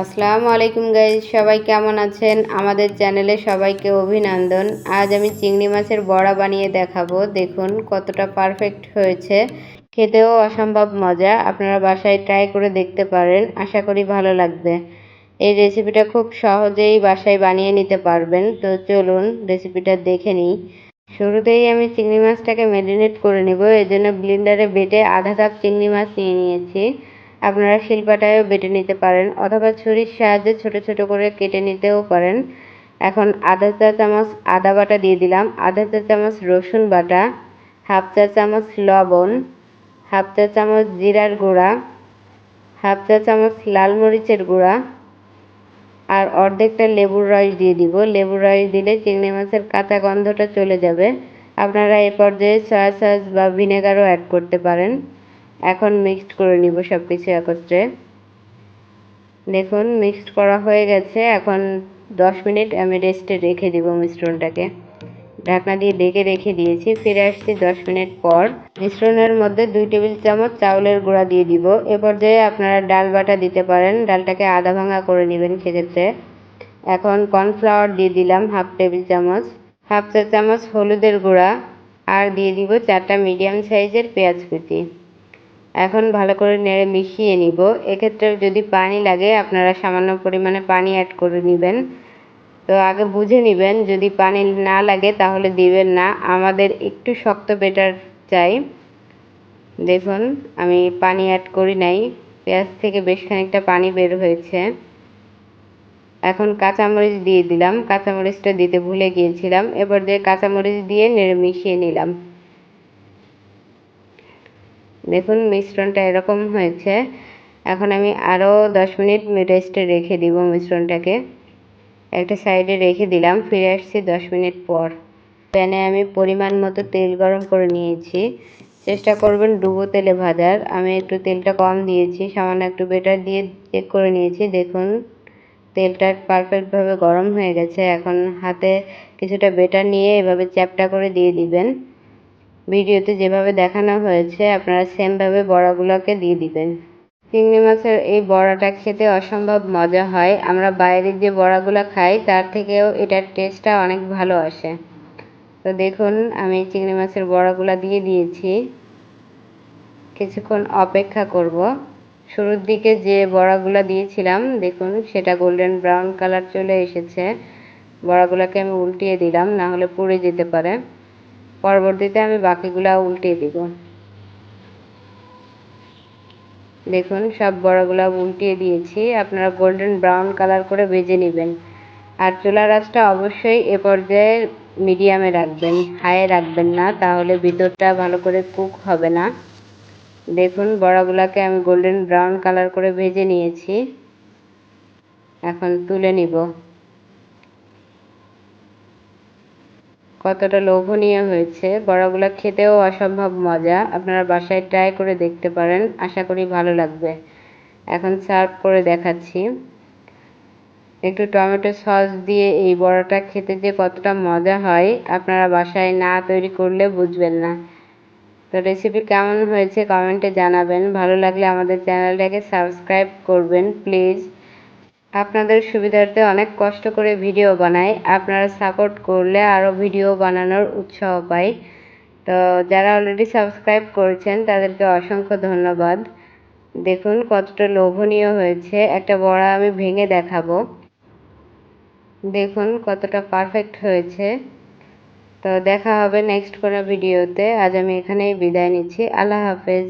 আসসালামু আলাইকুম গাইজ, সবাই কেমন আছেন? আমাদের চ্যানেলে সবাইকে অভিনন্দন। আজ আমি চিংড়ি মাছের বড়া বানিয়ে দেখাবো। দেখুন কতটা পারফেক্ট হয়েছে। খেতেও অসম্ভব মজা। আপনারা বাসায় ট্রাই করে দেখতে পারেন। আশা করি ভালো লাগবে। এই রেসিপিটা খুব সহজেই বাসায় বানিয়ে নিতে পারবেন। তো চলুন রেসিপিটা দেখে নিই। শুরুতেই আমি চিংড়ি মাছটাকে ম্যারিনেট করে নেব। এই জন্য ব্লিন্ডারে বেটে আধা কাপ চিংড়ি মাছ নিয়ে নিয়েছি। আপনারা শিলপাটায়ও বেটে নিতে পারেন অথবা ছুরির সাহায্যে ছোট ছোট করে কেটে নিতেও পারেন। এখন আধা চা চামচ আদা বাটা দিয়ে দিলাম। আধা চা চামচ রসুন বাটা, হাফ চা চামচ লবণ, হাফ চা চামচ জিরার গুঁড়া, হাফ চা চামচ লাল মরিচের গুঁড়া আর অর্ধেকটা লেবুর রস দিয়ে দিব। লেবুর রস দিলে চিংড়ি মাছের কাঁচা গন্ধটা চলে যাবে। আপনারা এ পর্যায়ে সয়া সস বা ভিনেগারও অ্যাড করতে পারেন। এখন মিক্সড করে নিব সব কিছু একত্রে। দেখুন মিক্সড করা হয়ে গেছে। এখন দশ মিনিট আমি রেস্টে রেখে দিব মিশ্রণটাকে। ঢাকনা দিয়ে ডেকে রেখে দিয়েছি। ফিরে আসছি দশ মিনিট পর। মিশ্রণের মধ্যে দুই টেবিল চামচ চাউলের গুঁড়া দিয়ে দিব। এ পর্যায়ে আপনারা ডাল বাটা দিতে পারেন। ডালটাকে আধা ভাঙা করে নেবেন সেক্ষেত্রে। এখন কর্নফ্লাওয়ার দিয়ে দিলাম হাফ টেবিল চামচ। হাফ চা চামচ হলুদের গুঁড়া। আর দিয়ে দিব চারটা মিডিয়াম সাইজের পেঁয়াজ কুচি। এখন ভালো করে নেড়ে মিশিয়ে নিব। এক্ষেত্রে যদি পানি লাগে, আপনারা সামান্য পরিমাণে পানি অ্যাড করে নেবেন। তো আগে বুঝে নেবেন, যদি পানি না লাগে তাহলে দিবেন না। আমাদের একটু শক্ত বেটার চাই। দেখুন, আমি পানি অ্যাড করি নাই। পেঁয়াজ থেকে বেশ খানিকটা পানি বের হয়েছে। এখন কাঁচামরিচ দিয়ে দিলাম। কাঁচামরিচটা দিতে ভুলে গিয়েছিলাম। এবার দিয়ে কাঁচামরিচ দিয়ে নেড়ে মিশিয়ে নিলাম। দেখুন মিশ্রণটা এরকম হয়েছে। এখন আমি আরও দশ মিনিট রেস্টে রেখে দিব মিশ্রণটাকে। একটা সাইডে রেখে দিলাম, ফিরে আসছি দশ মিনিট পর। প্যানে আমি পরিমাণ মতো তেল গরম করে নিয়েছি। চেষ্টা করবেন ডুবো তেলে ভাজার। আমি একটু তেলটা কম দিয়েছি, সামান্য একটু বেটার দিয়ে চেক করে নিয়েছি। দেখুন, তেলটা পারফেক্টভাবে গরম হয়ে গেছে। এখন হাতে কিছুটা বেটার নিয়ে এভাবে চ্যাপটা করে দিয়ে দিবেন। ভিডিওতে যেভাবে দেখানো হয়েছে, আপনারা সেমভাবে বড়াগুলোকে দিয়ে দিবেন। চিংড়ি মাছের এই বড়াটা খেতে অসম্ভব মজা হয়। আমরা বাইরের যে বড়াগুলো খাই, তার থেকেও এটার টেস্টটা অনেক ভালো আসে। তো দেখুন, আমি চিংড়ি মাছের বড়াগুলো দিয়ে দিয়েছি। কিছুক্ষণ অপেক্ষা করব। শুরুর দিকে যে বড়াগুলো দিয়েছিলাম, দেখুন, সেটা গোল্ডেন ব্রাউন কালার চলে এসেছে। বড়াগুলোকে আমি উল্টিয়ে দিলাম, না হলে পুড়ে যেতে পারে। পরবর্তীতে আমি বাকিগুলো উল্টিয়ে দিব। দেখুন, সব বড়াগুলো উল্টিয়ে দিয়েছি। আপনারা গোল্ডেন ব্রাউন কালার করে ভেজে নেবেন। আর চুলার আঁচটা অবশ্যই এ পর্যায়ে মিডিয়ামে রাখবেন হাইয়ে রাখবেন না, তাহলে ভিতরটা ভালো করে কুক হবে না। দেখুন, বড়াগুলোকে আমি গোল্ডেন ব্রাউন কালার করে ভেজে নিয়েছি। এখন তুলে নিব। কতটা লোভনীয় হয়েছে, বড়াগুলো খেতেও অসম্ভব মজা, আপনারা বাসায় ট্রাই করে দেখতে পারেন, আশা করি ভালো লাগবে। এখন সার্ভ করে দেখাচ্ছি। একটু টমেটো সস দিয়ে এই বড়াটা খেতে যে কতটা মজা হয়, আপনারা বাসায় না তৈরি করলে বুঝবেন না। তো রেসিপি কেমন হয়েছে কমেন্টে জানাবেন, ভালো লাগলে আমাদের চ্যানেলটাকে সাবস্ক্রাইব করবেন প্লিজ আপনাদের সুবিধার্থে অনেক কষ্ট করে ভিডিও বানাই। আপনারা সাপোর্ট করলে আরও ভিডিও বানানোর উৎসাহ পাই। তো যারা অলরেডি সাবস্ক্রাইব করেছেন, তাদেরকে অসংখ্য ধন্যবাদ। দেখুন কতটা লোভনীয় হয়েছে। একটা বড়া আমি ভেঙে দেখাবো। দেখুন কতটা পারফেক্ট হয়েছে। তো দেখা হবে নেক্সট কোনো ভিডিওতে আজ আমি এখানেই বিদায় নিচ্ছি। আল্লাহ হাফেজ।